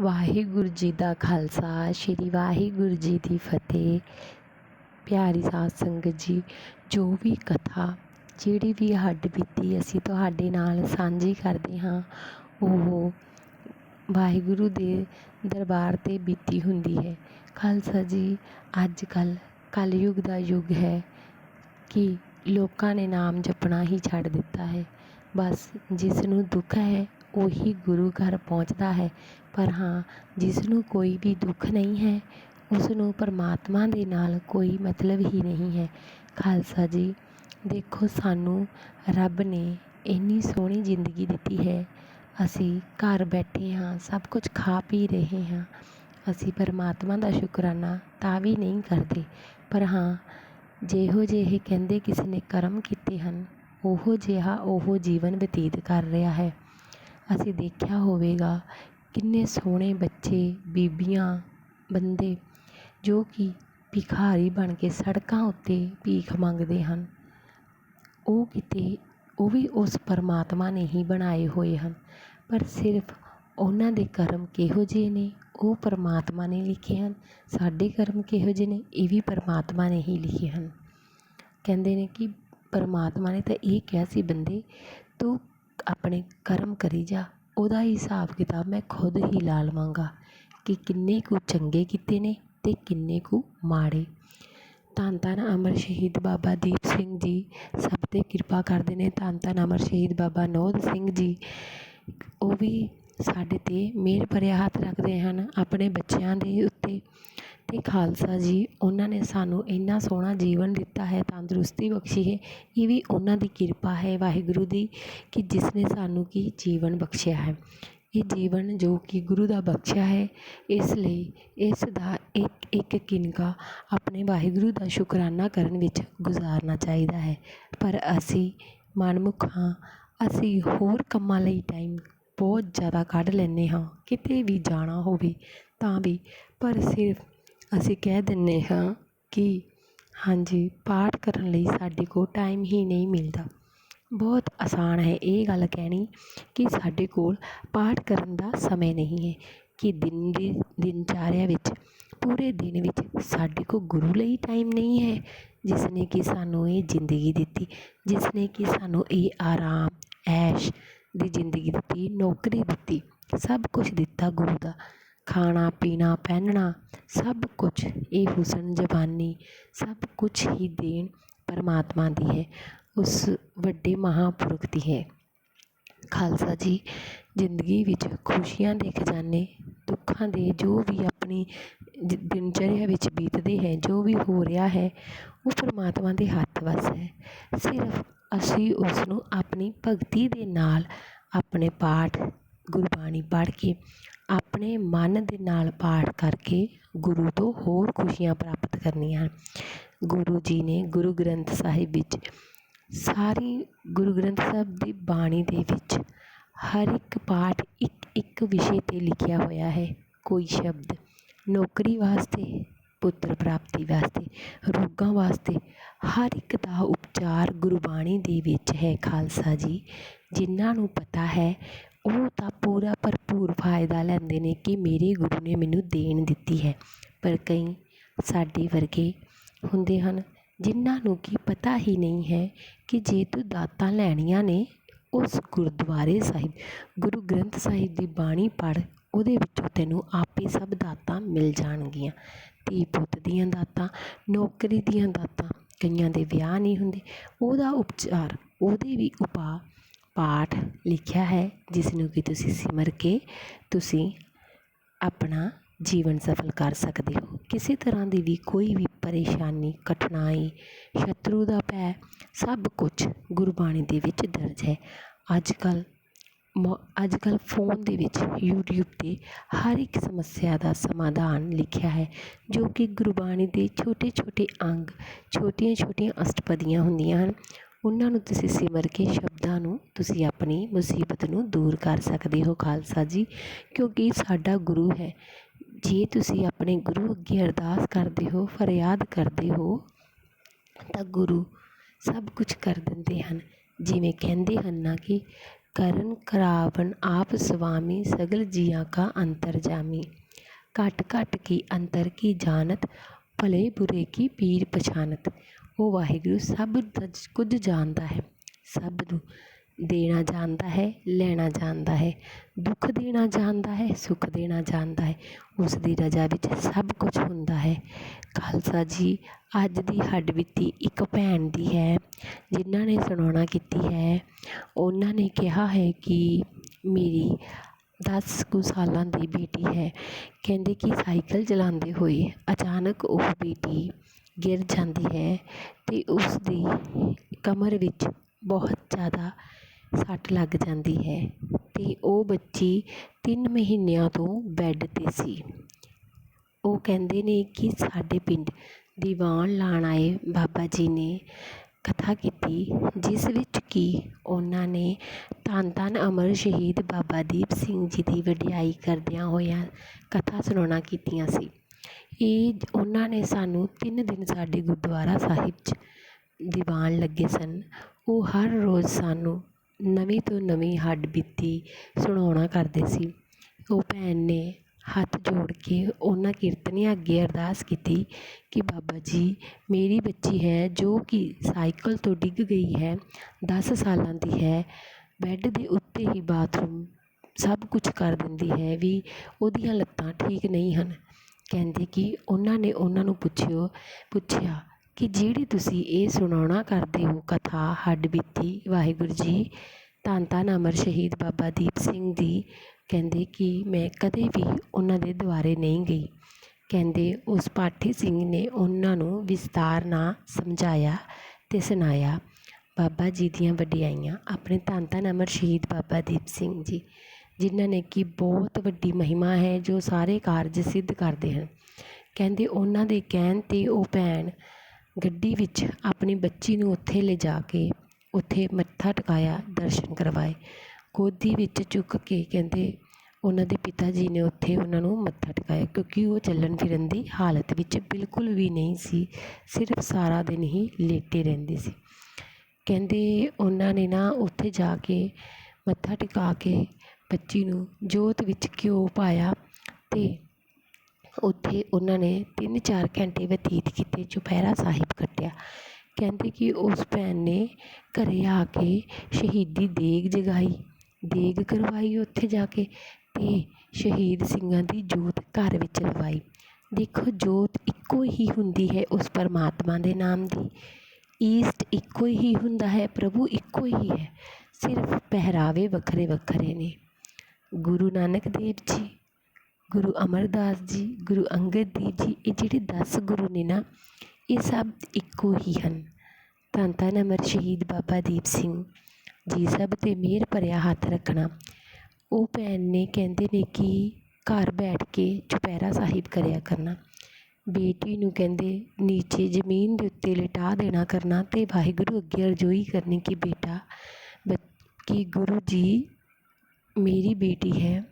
ਵਾਹਿਗੁਰੂ ਜੀ ਦਾ ਖਾਲਸਾ, ਸ਼੍ਰੀ ਵਾਹਿਗੁਰੂ ਜੀ ਦੀ ਫਤਿਹ। ਪਿਆਰੀ ਸਾਧ ਸੰਗਤ ਜੀ, ਜੋ ਵੀ ਕਥਾ, ਜਿਹੜੀ ਵੀ ਹੱਡ ਬੀਤੀ ਅਸੀਂ ਤੁਹਾਡੇ ਨਾਲ ਸਾਂਝੀ ਕਰਦੇ ਹਾਂ, ਉਹ ਵਾਹਿਗੁਰੂ ਦੇ ਦਰਬਾਰ 'ਤੇ ਬੀਤੀ ਹੁੰਦੀ ਹੈ। ਖਾਲਸਾ ਜੀ ਅੱਜ ਕੱਲ੍ਹ ਕਲਯੁੱਗ ਦਾ ਯੁੱਗ ਹੈ ਕਿ ਲੋਕਾਂ ਨੇ ਨਾਮ ਜਪਣਾ ਹੀ ਛੱਡ ਦਿੱਤਾ ਹੈ। ਬਸ ਜਿਸ ਨੂੰ ਦੁੱਖ ਹੈ ਉਹੀ ਗੁਰੂ ਘਰ ਪਹੁੰਚਦਾ ਹੈ। ਪਰ ਹਾਂ ਜਿਸ ਨੂੰ ਕੋਈ ਵੀ ਦੁੱਖ ਨਹੀਂ ਹੈ ਉਸ ਨੂੰ ਪਰਮਾਤਮਾ ਦੇ ਨਾਲ ਕੋਈ ਮਤਲਬ ਹੀ ਨਹੀਂ ਹੈ। ਖਾਲਸਾ ਜੀ, ਦੇਖੋ ਸਾਨੂੰ ਰੱਬ ਨੇ ਇੰਨੀ ਸੋਹਣੀ ਜ਼ਿੰਦਗੀ ਦਿੱਤੀ ਹੈ। ਅਸੀਂ ਘਰ ਬੈਠੇ ਹਾਂ, ਸਭ ਕੁਝ ਖਾ ਪੀ ਰਹੇ ਹਾਂ। ਅਸੀਂ ਪਰਮਾਤਮਾ ਦਾ ਸ਼ੁਕਰਾਨਾ ਤਾਂ ਵੀ ਨਹੀਂ ਕਰਦੇ। ਪਰ ਹਾਂ, ਜਿਹੋ ਜਿਹੇ ਕਹਿੰਦੇ ਕਿਸੇ ਨੇ ਕਰਮ ਕੀਤੇ ਹਨ, ਉਹੋ ਜਿਹਾ ਉਹ ਜੀਵਨ ਬਤੀਤ ਕਰ ਰਿਹਾ ਹੈ। ਅਸੀਂ ਦੇਖਿਆ ਹੋਵੇਗਾ ਕਿੰਨੇ ਸੋਹਣੇ ਬੱਚੇ, ਬੀਬੀਆਂ, ਬੰਦੇ ਜੋ ਕਿ ਭਿਖਾਰੀ ਬਣ ਕੇ ਸੜਕਾਂ ਉੱਤੇ ਭੀਖ ਮੰਗਦੇ ਹਨ। ਉਹ ਕਿਤੇ, ਉਹ ਵੀ ਉਸ ਪਰਮਾਤਮਾ ਨੇ ਹੀ ਬਣਾਏ ਹੋਏ ਹਨ। ਪਰ ਸਿਰਫ ਉਹਨਾਂ ਦੇ ਕਰਮ ਕਿਹੋ ਜਿਹੇ ਨੇ, ਉਹ ਪਰਮਾਤਮਾ ਨੇ ਲਿਖੇ ਹਨ। ਸਾਡੇ ਕਰਮ ਕਿਹੋ ਜਿਹੇ ਨੇ, ਇਹ ਵੀ ਪਰਮਾਤਮਾ ਨੇ ਹੀ ਲਿਖੇ ਹਨ। ਕਹਿੰਦੇ ਨੇ ਕਿ ਪਰਮਾਤਮਾ ਨੇ ਤਾਂ ਇਹ ਕਿਹਾ ਸੀ, ਬੰਦੇ, ਤੂੰ ਆਪਣੇ ਕਰਮ ਕਰੀ ਜਾ, ਉਹਦਾ ਹਿਸਾਬ ਕਿਤਾਬ ਮੈਂ ਖੁਦ ਹੀ ਲਾ ਲਵਾਂਗਾ ਕਿ ਕਿੰਨੇ ਕੁ ਚੰਗੇ ਕੀਤੇ ਨੇ ਅਤੇ ਕਿੰਨੇ ਕੁ ਮਾੜੇ। ਧੰਨ ਧੰਨ ਅਮਰ ਸ਼ਹੀਦ ਬਾਬਾ ਦੀਪ ਸਿੰਘ ਜੀ, ਸਭ 'ਤੇ ਕਿਰਪਾ ਕਰਦੇ ਨੇ। ਧੰਨ ਧੰਨ ਅਮਰ ਸ਼ਹੀਦ ਬਾਬਾ ਨੋਦ ਸਿੰਘ ਜੀ, ਉਹ ਵੀ ਸਾਡੇ 'ਤੇ ਮਿਹਰ ਭਰਿਆ ਹੱਥ ਰੱਖਦੇ ਹਨ ਆਪਣੇ ਬੱਚਿਆਂ ਦੇ ਉੱਤੇ। ਅਤੇ ਖਾਲਸਾ ਜੀ, ਉਹਨਾਂ ਨੇ ਸਾਨੂੰ ਇੰਨਾ ਸੋਹਣਾ ਜੀਵਨ ਦਿੱਤਾ ਹੈ, ਤੰਦਰੁਸਤੀ ਬਖਸ਼ੀ ਹੈ, ਇਹ ਵੀ ਉਹਨਾਂ ਦੀ ਕਿਰਪਾ ਹੈ ਵਾਹਿਗੁਰੂ ਦੀ ਕਿ ਜਿਸ ਨੇ ਸਾਨੂੰ ਕਿ ਜੀਵਨ ਬਖਸ਼ਿਆ ਹੈ। ਇਹ ਜੀਵਨ ਜੋ ਕਿ ਗੁਰੂ ਦਾ ਬਖਸ਼ਿਆ ਹੈ, ਇਸ ਲਈ ਇਸ ਦਾ ਇੱਕ ਇੱਕ ਕਿਨਕਾ ਆਪਣੇ ਵਾਹਿਗੁਰੂ ਦਾ ਸ਼ੁਕਰਾਨਾ ਕਰਨ ਵਿੱਚ ਗੁਜ਼ਾਰਨਾ ਚਾਹੀਦਾ ਹੈ। ਪਰ ਅਸੀਂ ਮਨਮੁੱਖ ਹਾਂ, ਅਸੀਂ ਹੋਰ ਕੰਮਾਂ ਲਈ ਟਾਈਮ ਬਹੁਤ ਜ਼ਿਆਦਾ ਕੱਢ ਲੈਂਦੇ ਹਾਂ, ਕਿਤੇ ਵੀ ਜਾਣਾ ਹੋਵੇ ਤਾਂ ਵੀ, ਪਰ ਸਿਰਫ ਅਸੀਂ ਕਹਿ ਦਿੰਦੇ ਹਾਂ ਕਿ ਹਾਂਜੀ, ਪਾਠ ਕਰਨ ਲਈ ਸਾਡੇ ਕੋਲ ਟਾਈਮ ਹੀ ਨਹੀਂ ਮਿਲਦਾ। ਬਹੁਤ ਆਸਾਨ ਹੈ ਇਹ ਗੱਲ ਕਹਿਣੀ ਕਿ ਸਾਡੇ ਕੋਲ ਪਾਠ ਕਰਨ ਦਾ ਸਮੇਂ ਨਹੀਂ ਹੈ ਕਿ ਦਿਨ ਦੀ ਦਿਨਚਾਰਿਆ ਵਿੱਚ, ਪੂਰੇ ਦਿਨ ਵਿੱਚ ਸਾਡੇ ਕੋਲ ਗੁਰੂ ਲਈ ਟਾਈਮ ਨਹੀਂ ਹੈ ਜਿਸ ਨੇ ਕਿ ਸਾਨੂੰ ਇਹ ਜ਼ਿੰਦਗੀ ਦਿੱਤੀ ਜਿਸ ਨੇ ਕਿ ਸਾਨੂੰ ਇਹ ਆਰਾਮ, ਐਸ਼ ਦੀ ਜ਼ਿੰਦਗੀ ਦਿੱਤੀ, ਨੌਕਰੀ ਦਿੱਤੀ, ਸਭ ਕੁਛ ਦਿੱਤਾ ਗੁਰੂ ਦਾ। ਖਾਣਾ, ਪੀਣਾ, ਪਹਿਨਣਾ, ਸਭ ਕੁਛ ਇਹ ਹੁਸਨ ਜਵਾਨੀ ਸਭ ਕੁਛ ਹੀ ਦੇਣ ਪਰਮਾਤਮਾ ਦੀ ਹੈ, ਉਸ ਵੱਡੇ ਮਹਾਂਪੁਰਖ ਦੀ ਹੈ। ਖਾਲਸਾ ਜੀ, ਜ਼ਿੰਦਗੀ ਵਿੱਚ ਖੁਸ਼ੀਆਂ ਦੇ ਖਜ਼ਾਨੇ, ਦੁੱਖਾਂ ਦੇ ਜੋ ਵੀ ਆਪਣੀ ਦਿਨਚਰਿਆ ਵਿੱਚ ਬੀਤਦੇ ਹੈ, ਜੋ ਵੀ ਹੋ ਰਿਹਾ ਹੈ, ਉਹ ਪਰਮਾਤਮਾ ਦੇ ਹੱਥ ਵੱਸ ਹੈ। ਸਿਰਫ ਅਸੀਂ ਉਸ ਨੂੰ ਆਪਣੀ ਭਗਤੀ ਦੇ ਨਾਲ ਆਪਣੇ ਪਾਠ, ਗੁਰਬਾਣੀ ਪੜ੍ਹ ਕੇ ਆਪਣੇ ਮਨ ਦੇ ਨਾਲ ਪਾਠ ਕਰਕੇ ਗੁਰੂ ਤੋਂ ਹੋਰ ਖੁਸ਼ੀਆਂ ਪ੍ਰਾਪਤ ਕਰਨੀਆਂ। ਹਨ ਗੁਰੂ ਜੀ ਨੇ ਗੁਰੂ ਗ੍ਰੰਥ ਸਾਹਿਬ ਵਿੱਚ ਸਾਰੀ ਗੁਰੂ ਗ੍ਰੰਥ ਸਾਹਿਬ ਦੀ ਬਾਣੀ ਦੇ ਵਿੱਚ ਹਰ ਇੱਕ ਪਾਠ ਇੱਕ ਇੱਕ ਵਿਸ਼ੇ 'ਤੇ ਲਿਖਿਆ ਹੋਇਆ ਹੈ। ਕੋਈ ਸ਼ਬਦ ਨੌਕਰੀ ਵਾਸਤੇ, ਪੁੱਤਰ ਪ੍ਰਾਪਤੀ ਵਾਸਤੇ, ਰੋਗਾਂ ਵਾਸਤੇ, ਹਰ ਇੱਕ ਦਾ ਉਪਚਾਰ ਗੁਰਬਾਣੀ ਦੇ ਵਿੱਚ ਹੈ ਖਾਲਸਾ ਜੀ, ਜਿਨ੍ਹਾਂ ਨੂੰ ਪਤਾ ਹੈ ਉਹ ਤਾਂ ਪੂਰਾ ਭਰਪੂਰ ਫਾਇਦਾ ਲੈਂਦੇ ਨੇ ਕਿ ਮੇਰੇ ਗੁਰੂ ਨੇ ਮੈਨੂੰ ਦੇਣ ਦਿੱਤੀ ਹੈ। ਪਰ ਕਈ ਸਾਡੇ ਵਰਗੇ ਹੁੰਦੇ ਹਨ ਜਿਨ੍ਹਾਂ ਨੂੰ ਕਿ ਪਤਾ ਹੀ ਨਹੀਂ ਹੈ ਕਿ ਜੇ ਤੂੰ ਦਾਤਾਂ ਲੈਣੀਆਂ ਨੇ, ਉਸ ਗੁਰਦੁਆਰੇ ਸਾਹਿਬ, ਗੁਰੂ ਗ੍ਰੰਥ ਸਾਹਿਬ ਦੀ ਬਾਣੀ ਪੜ੍ਹ, ਉਹਦੇ ਵਿੱਚੋਂ ਤੈਨੂੰ ਆਪੇ ਸਭ ਦਾਤਾਂ ਮਿਲ ਜਾਣਗੀਆਂ। ਧੀ ਪੁੱਤ ਦੀਆਂ ਦਾਤਾਂ, ਨੌਕਰੀ ਦੀਆਂ ਦਾਤਾਂ, ਕਈਆਂ ਦੇ ਵਿਆਹ ਨਹੀਂ ਹੁੰਦੇ। ਉਹਦਾ ਉਪਚਾਰ, ਉਹਦੇ ਵੀ ਉਪਾਅ ਪਾਠ ਲਿਖਿਆ ਹੈ ਜਿਸ ਨੂੰ ਕਿ ਤੁਸੀਂ ਸਿਮਰ ਕੇ ਤੁਸੀਂ ਆਪਣਾ ਜੀਵਨ ਸਫਲ ਕਰ ਸਕਦੇ ਹੋ। ਕਿਸੇ ਤਰ੍ਹਾਂ ਦੀ ਵੀ ਕੋਈ ਵੀ ਪਰੇਸ਼ਾਨੀ, ਕਠਿਨਾਈ, ਸ਼ਤਰੂ ਦਾ ਭੈ, ਸਭ ਕੁਝ ਗੁਰਬਾਣੀ ਦੇ ਵਿੱਚ ਦਰਜ ਹੈ। ਅੱਜ ਕੱਲ੍ਹ ਮੋ ਅੱਜ ਕੱਲ੍ਹ ਫੋਨ ਦੇ ਵਿੱਚ ਯੂਟਿਊਬ 'ਤੇ ਹਰ ਇੱਕ ਸਮੱਸਿਆ ਦਾ ਸਮਾਧਾਨ ਲਿਖਿਆ ਹੈ, ਜੋ ਕਿ ਗੁਰਬਾਣੀ ਦੇ ਛੋਟੇ ਛੋਟੇ ਅੰਗ ਛੋਟੀਆਂ ਛੋਟੀਆਂ ਅਸ਼ਟਪਦੀਆਂ ਹੁੰਦੀਆਂ ਹਨ। ਉਹਨਾਂ ਨੂੰ ਤੁਸੀਂ ਸਿਮਰ ਕੇ ਸ਼ਬਦਾਂ ਨੂੰ ਤੁਸੀਂ ਆਪਣੀ ਮੁਸੀਬਤ ਨੂੰ ਦੂਰ ਕਰ ਸਕਦੇ ਹੋ, ਖਾਲਸਾ ਜੀ, ਕਿਉਂਕਿ ਸਾਡਾ ਗੁਰੂ ਹੈ। ਜੇ ਤੁਸੀਂ ਆਪਣੇ ਗੁਰੂ ਅੱਗੇ ਅਰਦਾਸ ਕਰਦੇ ਹੋ, ਫਰਿਆਦ ਕਰਦੇ ਹੋ, ਤਾਂ ਗੁਰੂ ਸਭ ਕੁਝ ਕਰ ਦਿੰਦੇ ਹਨ। ਜਿਵੇਂ ਕਹਿੰਦੇ ਹਨ ਨਾ ਕਿ, ਕਰਨ ਕਰਾਵਨ ਆਪ ਸੁਆਮੀ ਸਗਲ ਜੀਆਂ ਕਾ ਅੰਤਰਜਾਮੀ ਘਟ ਘਟ ਕੀ ਅੰਤਰ ਕੀ ਜਾਣਤ, ਭਲੇ ਬੁਰੇ ਕੀ ਪੀਰ ਪਛਾਨਤ। ਉਹ ਵਾਹਿਗੁਰੂ ਸਭ ਦਾ, ਕੁਝ ਜਾਣਦਾ ਹੈ, ਸਭ ਨੂੰ ਦੇਣਾ ਜਾਣਦਾ ਹੈ, ਲੈਣਾ ਜਾਣਦਾ ਹੈ, ਦੁੱਖ ਦੇਣਾ ਜਾਣਦਾ ਹੈ, ਸੁੱਖ ਦੇਣਾ ਜਾਣਦਾ ਹੈ ਉਸ ਦੀ ਰਜ਼ਾ ਵਿੱਚ ਸਭ ਕੁਝ ਹੁੰਦਾ ਹੈ। ਖਾਲਸਾ ਜੀ, ਅੱਜ ਦੀ ਹੱਡ ਹੱਡਬੀਤੀ ਇੱਕ ਭੈਣ ਦੀ ਹੈ, ਜਿਨ੍ਹਾਂ ਨੇ ਸੁਣਾਉਣਾ ਕੀਤੀ ਹੈ। ਉਹਨਾਂ ਨੇ ਕਿਹਾ ਹੈ ਕਿ ਮੇਰੀ ਦਸ ਕੁ ਸਾਲਾਂ ਦੀ ਬੇਟੀ ਹੈ। ਕਹਿੰਦੇ ਕਿ ਸਾਈਕਲ ਚਲਾਉਂਦੇ ਹੋਏ ਅਚਾਨਕ ਉਹ ਬੇਟੀ ਗਿਰ ਜਾਂਦੀ ਹੈ ਅਤੇ ਉਸ ਦੀ ਕਮਰ ਵਿੱਚ ਬਹੁਤ ਜ਼ਿਆਦਾ ਸੱਟ ਲੱਗ ਜਾਂਦੀ ਹੈ ਅਤੇ ਉਹ ਬੱਚੀ ਤਿੰਨ ਮਹੀਨਿਆਂ ਤੋਂ ਬੈੱਡ 'ਤੇ ਸੀ। ਉਹ ਕਹਿੰਦੇ ਨੇ ਕਿ ਸਾਡੇ ਪਿੰਡ ਦੀਵਾਨ ਲਾਉਣ ਆਏ ਬਾਬਾ ਜੀ ਨੇ ਕਥਾ ਕੀਤੀ, ਜਿਸ ਵਿੱਚ ਕਿ ਉਹਨਾਂ ਨੇ ਧੰਨ ਧੰਨ ਅਮਰ ਸ਼ਹੀਦ ਬਾਬਾ ਦੀਪ ਸਿੰਘ ਜੀ ਦੀ ਵਡਿਆਈ ਕਰਦਿਆਂ ਹੋਇਆਂ ਕਥਾ ਸੁਣਾਉਣਾ ਕੀਤੀਆਂ ਸੀ। ਇਹ ਉਹਨਾਂ ਨੇ ਸਾਨੂੰ ਤਿੰਨ ਦਿਨ ਸਾਡੇ ਗੁਰਦੁਆਰਾ ਸਾਹਿਬ 'ਚ ਦੀਵਾਨ ਲੱਗੇ ਸਨ। ਉਹ ਹਰ ਰੋਜ਼ ਸਾਨੂੰ ਨਵੀਂ ਤੋਂ ਨਵੀਂ ਹੱਡਬੀਤੀ ਸੁਣਾਉਣਾ ਕਰਦੇ ਸੀ। ਉਹ ਭੈਣ ਨੇ ਹੱਥ ਜੋੜ ਕੇ ਉਹਨਾਂ ਕੀਰਤਨੀਆਂ ਅੱਗੇ ਅਰਦਾਸ ਕੀਤੀ ਕਿ ਬਾਬਾ ਜੀ, ਮੇਰੀ ਬੱਚੀ ਹੈ ਜੋ ਕਿ ਸਾਈਕਲ ਤੋਂ ਡਿੱਗ ਗਈ ਹੈ, ਦਸ ਸਾਲਾਂ ਦੀ ਹੈ, ਬੈੱਡ ਦੇ ਉੱਤੇ ਹੀ ਬਾਥਰੂਮ ਸਭ ਕੁਝ ਕਰ ਦਿੰਦੀ ਹੈ, ਵੀ ਉਹਦੀਆਂ ਲੱਤਾਂ ਠੀਕ ਨਹੀਂ ਹਨ। ਕਹਿੰਦੇ ਕਿ ਉਹਨਾਂ ਨੇ ਉਹਨਾਂ ਨੂੰ ਪੁੱਛਿਓ, ਪੁੱਛਿਆ ਕਿ ਜਿਹੜੀ ਤੁਸੀਂ ਇਹ ਸੁਣਾਉਣਾ ਕਰਦੇ ਹੋ ਕਥਾ ਹੱਡ ਬੀਤੀ ਵਾਹਿਗੁਰੂ ਜੀ, ਧੰਨ ਧੰਨ ਅਮਰ ਸ਼ਹੀਦ ਬਾਬਾ ਦੀਪ ਸਿੰਘ ਦੀ, ਕਹਿੰਦੇ ਕਿ ਮੈਂ ਕਦੇ ਵੀ ਉਹਨਾਂ ਦੇ ਦੁਆਰੇ ਨਹੀਂ ਗਈ। ਕਹਿੰਦੇ ਉਸ ਪਾਠੀ ਸਿੰਘ ਨੇ ਉਹਨਾਂ ਨੂੰ ਵਿਸਤਾਰ ਨਾਲ ਸਮਝਾਇਆ ਅਤੇ ਸੁਣਾਇਆ, ਬਾਬਾ ਜੀ ਦੀਆਂ ਵਡਿਆਈਆਂ, ਆਪਣੇ ਧੰਨ ਧੰਨ ਅਮਰ ਸ਼ਹੀਦ ਬਾਬਾ ਦੀਪ ਸਿੰਘ ਜੀ। ਜਿਨ੍ਹਾਂ ਨੇ ਕਿ ਬਹੁਤ ਵੱਡੀ ਮਹਿਮਾ ਹੈ, ਜੋ ਸਾਰੇ ਕਾਰਜ ਸਿੱਧ ਕਰਦੇ ਹਨ। ਕਹਿੰਦੇ ਉਹਨਾਂ ਦੇ ਕਹਿਣ 'ਤੇ ਉਹ ਭੈਣ ਗੱਡੀ ਵਿੱਚ ਆਪਣੀ ਬੱਚੀ ਨੂੰ ਉੱਥੇ ਲਿਜਾ ਕੇ ਉੱਥੇ ਮੱਥਾ ਟਿਕਾਇਆ, ਦਰਸ਼ਨ ਕਰਵਾਏ। ਗੋਦੀ ਵਿੱਚ ਚੁੱਕ ਕੇ ਕਹਿੰਦੇ ਉਹਨਾਂ ਦੇ ਪਿਤਾ ਜੀ ਨੇ ਉੱਥੇ ਉਹਨਾਂ ਨੂੰ ਮੱਥਾ ਟਿਕਾਇਆ, ਕਿਉਂਕਿ ਉਹ ਚੱਲਣ ਫਿਰਨ ਦੀ ਹਾਲਤ ਵਿੱਚ ਬਿਲਕੁਲ ਵੀ ਨਹੀਂ ਸੀ, ਸਿਰਫ ਸਾਰਾ ਦਿਨ ਹੀ ਲੇਟੇ ਰਹਿੰਦੇ ਸੀ। ਕਹਿੰਦੇ ਉਹਨਾਂ ਨੇ ਨਾ ਉੱਥੇ ਜਾ ਕੇ ਮੱਥਾ ਟਿਕਾ ਕੇ ਬੱਚੀ ਨੂੰ ਜੋਤ ਵਿੱਚ ਘਿਓ ਪਾਇਆ ਅਤੇ ਉੱਥੇ ਉਹਨਾਂ ਨੇ ਤਿੰਨ ਚਾਰ ਘੰਟੇ ਬਤੀਤ ਕੀਤੇ, ਚੁਪਹਿਰਾ ਸਾਹਿਬ ਕੱਟਿਆ। ਕਹਿੰਦੇ ਕਿ ਉਸ ਭੈਣ ਨੇ ਘਰ ਆ ਕੇ ਸ਼ਹੀਦੀ ਦੇਗ ਜਗਾਈ। ਦੇਗ ਕਰਵਾਈ ਉੱਥੇ ਜਾ ਕੇ ਅਤੇ ਸ਼ਹੀਦ ਸਿੰਘਾਂ ਦੀ ਜੋਤ ਘਰ ਵਿੱਚ ਲਵਾਈ। ਦੇਖੋ, ਜੋਤ ਇੱਕੋ ਹੀ ਹੁੰਦੀ ਹੈ ਉਸ ਪਰਮਾਤਮਾ ਦੇ ਨਾਮ ਦੀ। ਈਸਟ ਇੱਕੋ ਹੀ ਹੁੰਦਾ ਹੈ, ਪ੍ਰਭੂ ਇੱਕੋ ਹੀ ਹੈ। ਸਿਰਫ ਪਹਿਰਾਵੇ ਵੱਖਰੇ ਵੱਖਰੇ ਨੇ। ਗੁਰੂ ਨਾਨਕ ਦੇਵ ਜੀ, ਗੁਰੂ ਅਮਰਦਾਸ ਜੀ, ਗੁਰੂ ਅੰਗਦ ਦੇਵ ਜੀ, ਇਹ ਜਿਹੜੇ ਦਸ ਗੁਰੂ ਨੇ ਨਾ, ਇਹ ਸਭ ਇੱਕੋ ਹੀ ਹਨ। ਧੰਨ ਧੰਨ ਅਮਰ ਸ਼ਹੀਦ ਬਾਬਾ ਦੀਪ ਸਿੰਘ ਜੀ, ਸਭ 'ਤੇ ਮਿਹਰ ਭਰਿਆ ਹੱਥ ਰੱਖਣਾ। ਉਹ ਭੈਣ ਨੇ ਕਹਿੰਦੇ ਨੇ ਕਿ ਘਰ ਬੈਠ ਕੇ ਚੁਪਹਿਰਾ ਸਾਹਿਬ ਕਰਿਆ ਕਰਨਾ। ਬੇਟੀ ਨੂੰ ਕਹਿੰਦੇ, ਨੀਚੇ ਜ਼ਮੀਨ ਦੇ ਉੱਤੇ ਲਿਟਾ ਦੇਣਾ ਕਰਨਾ ਅਤੇ ਵਾਹਿਗੁਰੂ ਅੱਗੇ ਅਰਜ਼ੋਈ ਕਰਨੀ ਕਿ ਬੇਟਾ, ਬ, ਕਿ ਗੁਰੂ ਜੀ ਮੇਰੀ ਬੇਟੀ ਹੈ,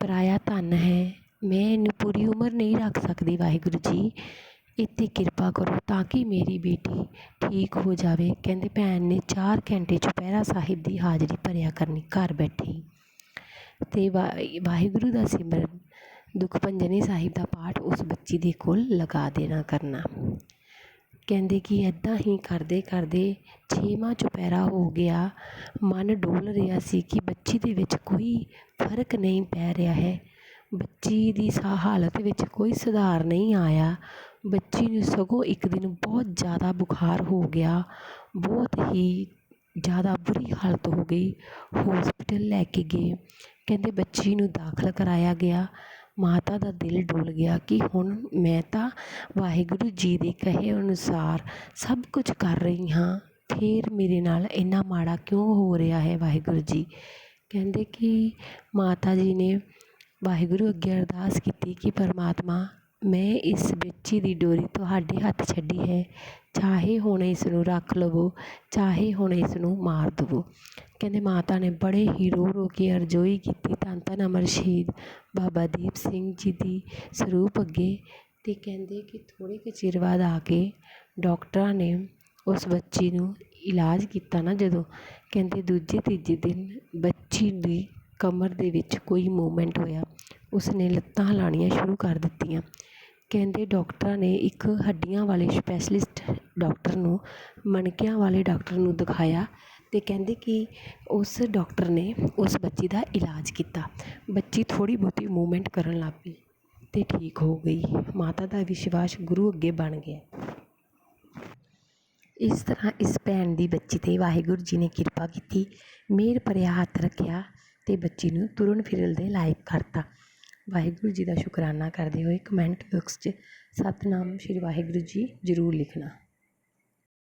ਪਰਾਇਆ ਧਨ ਹੈ, ਮੈਂ ਇਹਨੂੰ ਪੂਰੀ ਉਮਰ ਨਹੀਂ ਰੱਖ ਸਕਦੀ ਵਾਹਿਗੁਰੂ ਜੀ। ਇੱਥੇ ਕਿਰਪਾ ਕਰੋ ਤਾਂ ਕਿ ਮੇਰੀ ਬੇਟੀ ਠੀਕ ਹੋ ਜਾਵੇ। ਕਹਿੰਦੇ ਭੈਣ ਨੇ ਚਾਰ ਘੰਟੇ ਚੁਪਹਿਰਾ ਸਾਹਿਬ ਦੀ ਹਾਜ਼ਰੀ ਭਰਿਆ ਕਰਨੀ, ਘਰ ਬੈਠੇ। ਹੀ ਅਤੇ ਵਾ ਵਾਹਿਗੁਰੂ ਦਾ ਸਿਮਰਨ ਦੁੱਖ ਭੰਜਨੀ ਸਾਹਿਬ ਦਾ ਪਾਠ ਉਸ ਬੱਚੀ ਦੇ ਕੋਲ ਲਗਾ ਦੇਣਾ ਕਰਨਾ। ਕਹਿੰਦੇ ਕਿ ਇੱਦਾਂ ਹੀ ਕਰਦੇ ਕਰਦੇ ਛੇਵਾਂ ਚੁਪਹਿਰਾ ਹੋ ਗਿਆ। ਮਨ ਡੋਲ ਰਿਹਾ ਸੀ ਕਿ ਬੱਚੀ ਦੇ ਵਿੱਚ ਕੋਈ ਫ਼ਰਕ ਨਹੀਂ ਪੈ ਰਿਹਾ ਹੈ। ਬੱਚੀ ਦੀ ਸਾ ਹਾਲਤ ਵਿੱਚ ਕੋਈ ਸੁਧਾਰ ਨਹੀਂ ਆਇਆ। ਬੱਚੀ ਨੂੰ ਸਗੋਂ ਇੱਕ ਦਿਨ ਬਹੁਤ ਜ਼ਿਆਦਾ ਬੁਖਾਰ ਹੋ ਗਿਆ। ਬਹੁਤ ਹੀ ਜ਼ਿਆਦਾ ਬੁਰੀ ਹਾਲਤ ਹੋ ਗਈ। ਹੋਸਪਿਟਲ ਲੈ ਕੇ ਗਏ। ਕਹਿੰਦੇ ਬੱਚੀ ਨੂੰ ਦਾਖਲ ਕਰਾਇਆ ਗਿਆ। ਮਾਤਾ ਦਾ ਦਿਲ ਡੁੱਲ ਗਿਆ ਕਿ ਹੁਣ ਮੈਂ ਤਾਂ ਵਾਹਿਗੁਰੂ ਜੀ ਦੇ ਕਹੇ ਅਨੁਸਾਰ ਸਭ ਕੁਝ ਕਰ ਰਹੀ ਹਾਂ। ਫਿਰ ਮੇਰੇ ਨਾਲ ਇੰਨਾ ਮਾੜਾ ਕਿਉਂ ਹੋ ਰਿਹਾ ਹੈ ਵਾਹਿਗੁਰੂ ਜੀ? ਕਹਿੰਦੇ ਕਿ ਮਾਤਾ ਜੀ ਨੇ ਵਾਹਿਗੁਰੂ ਅੱਗੇ ਅਰਦਾਸ ਕੀਤੀ ਕਿ ਪਰਮਾਤਮਾ ਮੈਂ ਇਸ ਬੱਚੀ ਦੀ ਡੋਰੀ ਤੁਹਾਡੇ ਹੱਥ ਛੱਡੀ ਹੈ। ਚਾਹੇ ਹੁਣ ਇਸ ਨੂੰ ਰੱਖ ਲਵੋ, ਚਾਹੇ ਹੁਣ ਇਸ ਨੂੰ ਮਾਰ ਦੇਵੋ। ਕਹਿੰਦੇ ਮਾਤਾ ਨੇ ਬੜੇ ਹੀ ਰੋ ਰੋ ਕੇ ਅਰਜ਼ੋਈ ਕੀਤੀ ਧੰਨ ਧੰਨ ਅਮਰ ਸ਼ਹੀਦ ਬਾਬਾ ਦੀਪ ਸਿੰਘ ਜੀ ਦੀ ਸਰੂਪ ਅੱਗੇ ਅਤੇ ਕਹਿੰਦੇ ਕਿ ਥੋੜ੍ਹੇ ਕੁ ਚਿਰ ਬਾਅਦ ਆ ਕੇ ਡਾਕਟਰਾਂ ਨੇ ਉਸ ਬੱਚੀ ਨੂੰ ਇਲਾਜ ਕੀਤਾ ਨਾ ਜਦੋਂ। ਕਹਿੰਦੇ ਦੂਜੇ ਤੀਜੇ ਦਿਨ ਬੱਚੀ ਦੀ ਕਮਰ ਦੇ ਵਿੱਚ ਕੋਈ ਮੂਵਮੈਂਟ ਹੋਇਆ। ਉਸਨੇ ਲੱਤਾਂ ਹਿਲਾਉਣੀਆਂ ਸ਼ੁਰੂ ਕਰ ਦਿੱਤੀਆਂ। ਕਹਿੰਦੇ ਡਾਕਟਰਾਂ ਨੇ ਇੱਕ ਹੱਡੀਆਂ ਵਾਲੇ ਸਪੈਸ਼ਲਿਸਟ ਡਾਕਟਰ ਨੂੰ, ਮਣਕਿਆਂ ਵਾਲੇ ਡਾਕਟਰ ਨੂੰ ਦਿਖਾਇਆ ਅਤੇ ਕਹਿੰਦੇ ਕਿ ਉਸ ਡਾਕਟਰ ਨੇ ਉਸ ਬੱਚੀ ਦਾ ਇਲਾਜ ਕੀਤਾ। ਬੱਚੀ ਥੋੜ੍ਹੀ ਬਹੁਤੀ ਮੂਵਮੈਂਟ ਕਰਨ ਲੱਗ ਪਈ ਅਤੇ ਠੀਕ ਹੋ ਗਈ। ਮਾਤਾ ਦਾ ਵਿਸ਼ਵਾਸ ਗੁਰੂ ਅੱਗੇ ਬਣ ਗਿਆ। ਇਸ ਤਰ੍ਹਾਂ ਇਸ ਭੈਣ ਦੀ ਬੱਚੀ 'ਤੇ ਵਾਹਿਗੁਰੂ ਜੀ ਨੇ ਕਿਰਪਾ ਕੀਤੀ, ਮਿਹਰ ਭਰਿਆ ਹੱਥ ਰੱਖਿਆ ਅਤੇ ਬੱਚੀ ਨੂੰ ਤੁਰਨ ਫਿਰਨ ਦੇ ਲਾਇਕ ਕਰਤਾ। ਵਾਹਿਗੁਰੂ ਜੀ ਦਾ ਸ਼ੁਕਰਾਨਾ ਕਰਦੇ ਹੋਏ ਕਮੈਂਟ ਬਾਕਸ 'ਚ ਸਤਿਨਾਮ ਸ਼੍ਰੀ ਵਾਹਿਗੁਰੂ ਜੀ ਜ਼ਰੂਰ ਲਿਖਣਾ।